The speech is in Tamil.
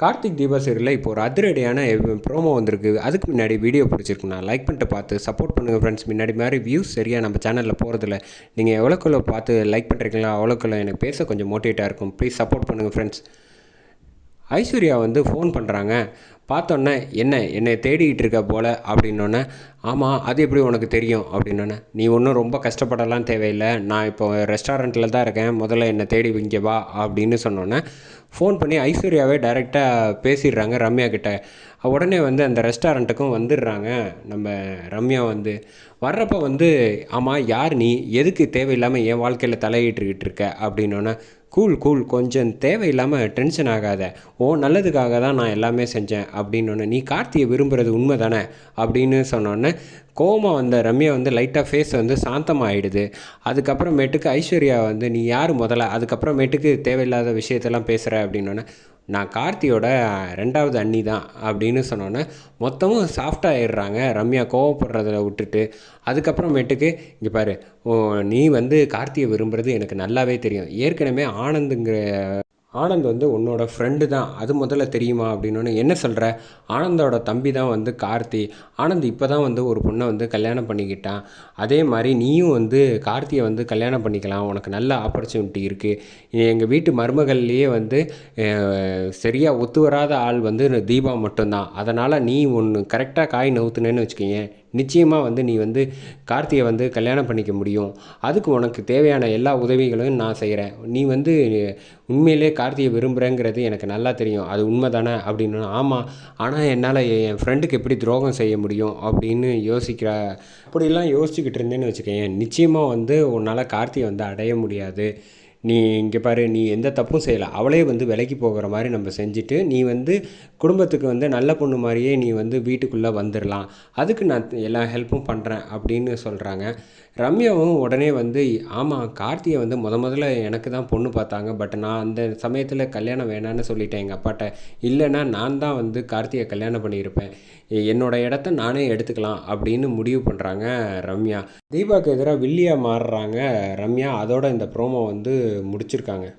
கார்த்திக் தீபா சீரியலில் இப்போ ஒரு அதிரடியான ப்ரோமோ வந்திருக்கு. அதுக்கு முன்னாடி வீடியோ பிடிச்சிருக்குண்ணா லைக் பண்ணிட்டு பார்த்து சப்போர்ட் பண்ணுங்கள் ஃப்ரெண்ட்ஸ் முன்னாடி மாதிரி வியூஸ் சரியாக நம்ம சேனலில் போகிறதில்ல நீங்கள் எவ்வளோக்குள்ளே பார்த்து லைக் பண்ணுறீங்களா அவ்வளோக்குள்ள எனக்கு பேச கொஞ்சம் மோட்டிவேட்டாக இருக்கும். ப்ளீஸ் சப்போர்ட் பண்ணுங்கள் ஃப்ரெண்ட்ஸ் ஐஸ்வர்யா வந்து ஃபோன் பண்ணுறாங்க பார்த்தோன்னே என்ன என்னை தேடிக்கிட்டு இருக்க போல்? அப்படின்னோடனே ஆமாம் அது எப்படி உனக்கு தெரியும்? அப்படின்னோடனே நீ ஒன்றும் ரொம்ப கஷ்டப்படலாம் தேவையில்லை. நான் இப்போ ரெஸ்டாரண்ட்டில் தான் இருக்கேன். முதல்ல என்னை தேடி இங்கே வா. அப்படின்னு சொன்னோன்னே ஃபோன் பண்ணி ஐஸ்வர்யாவே டைரெக்டாக பேசிடுறாங்க ரம்யா கிட்ட. உடனே வந்து அந்த ரெஸ்டாரண்ட்டுக்கும் வந்துடுறாங்க. நம்ம ரம்யா வந்து வர்றப்போ வந்து ஆமாம் யார் நீ? எதுக்கு தேவையில்லாமல் என் வாழ்க்கையில் தலையிட்டுக்கிட்டு இருக்க? அப்படின்னோன்னே கூல் கூல் கொஞ்சம் தேவையில்லாமல் டென்ஷன் ஆகாத. ஓ நல்லதுக்காக தான் நான் எல்லாமே செஞ்சேன். அப்படின்னோடனே நீ கார்த்தியை விரும்புகிறது உண்மை தானே அப்படின்னு சொன்னோன்னே கோமா வந்த ரம்யா வந்து லைட்டாக ஃபேஸ் வந்து சாந்தமாகிடுது அதுக்கப்புறமேட்டுக்கு ஐஸ்வர்யா வந்து நீ யார் முதல்ல? அதுக்கப்புறமேட்டுக்கு தேவையில்லாத விஷயத்தெல்லாம் பேசுகிற அப்படின்னோடனே நான் கார்த்தியோட ரெண்டாவது அண்ணி தான். அப்படின்னு சொன்னோன்னே மொத்தமும் சாஃப்டாகிடுறாங்க ரம்யா கோவப்படுறத விட்டுட்டு அதுக்கப்புறமேட்டுக்கு இங்கே பாரு ஓ நீ வந்து கார்த்தியை விரும்புகிறது எனக்கு நல்லாவே தெரியும். ஏற்கனவே ஆனந்துங்கிற ஆனந்த் வந்து உன்னோட ஃப்ரெண்டு தான். அது முதல்ல தெரியுமா அப்படின்னு என்ன சொல்கிற ஆனந்தோட தம்பி தான் வந்து கார்த்தி. ஆனந்த் இப்போ தான் வந்து ஒரு பொண்ணை வந்து கல்யாணம் பண்ணிக்கிட்டான். அதே மாதிரி நீயும் வந்து கார்த்தியை வந்து கல்யாணம் பண்ணிக்கலாம். உனக்கு நல்ல ஆப்பர்ச்சுனிட்டி இருக்குது எங்கள் வீட்டு மருமகள்லேயே வந்து சரியாக ஒத்து வராத ஆள் வந்து தீபா மட்டும்தான். அதனால் நீ ஒன்று கரெக்டாக காய் நவுத்துனேன்னு வச்சுக்கோங்க நிச்சயமாக வந்து நீ வந்து கார்த்தியை வந்து கல்யாணம் பண்ணிக்க முடியும். அதுக்கு உனக்கு தேவையான எல்லா உதவிகளும் நான் செய்கிறேன் நீ வந்து உண்மையிலே கார்த்தியை விரும்புகிறேங்கிறது எனக்கு நல்லா தெரியும். அது உண்மை தானே அப்படின்னு ஆமாம் ஆனால் என்னால் என் ஃப்ரெண்டுக்கு எப்படி துரோகம் செய்ய முடியும் அப்படின்னு யோசிக்கிற அப்படிலாம் யோசிச்சுக்கிட்டு இருந்தேன்னு வச்சுக்கோங்க நிச்சயமாக வந்து உன்னால் கார்த்தியை வந்து அடைய முடியாது. நீ இங்கே பாரு நீ எந்த தப்பும் செய்யலை. அவளே வந்து விலைக்கு போகிற மாதிரி நம்ம செஞ்சுட்டு நீ வந்து குடும்பத்துக்கு வந்து நல்ல பொண்ணு மாதிரியே நீ வந்து வீட்டுக்குள்ளே வந்துடலாம் அதுக்கு நான் எல்லா ஹெல்ப்பும் பண்ணுறேன் அப்படின்னு சொல்கிறாங்க ரம்யாவும் உடனே வந்து ஆமாம் கார்த்தியை வந்து முத முதல்ல எனக்கு தான் பொண்ணு பார்த்தாங்க. பட் நான் அந்த சமயத்தில் கல்யாணம் வேணான்னு சொல்லிட்டேன் எங்கள் அப்பாட்ட. இல்லைன்னா நான் தான் வந்து கார்த்தியை கல்யாணம் பண்ணியிருப்பேன். என்னோட இடத்த நானே எடுத்துக்கலாம் அப்படின்னு முடிவு பண்ணுறாங்க ரம்யா. தீபாவுக்கு எதிராக வில்லியாக மாறுறாங்க ரம்யா. அதோட இந்த ப்ரோமோ வந்து முடிச்சிருக்காங்க.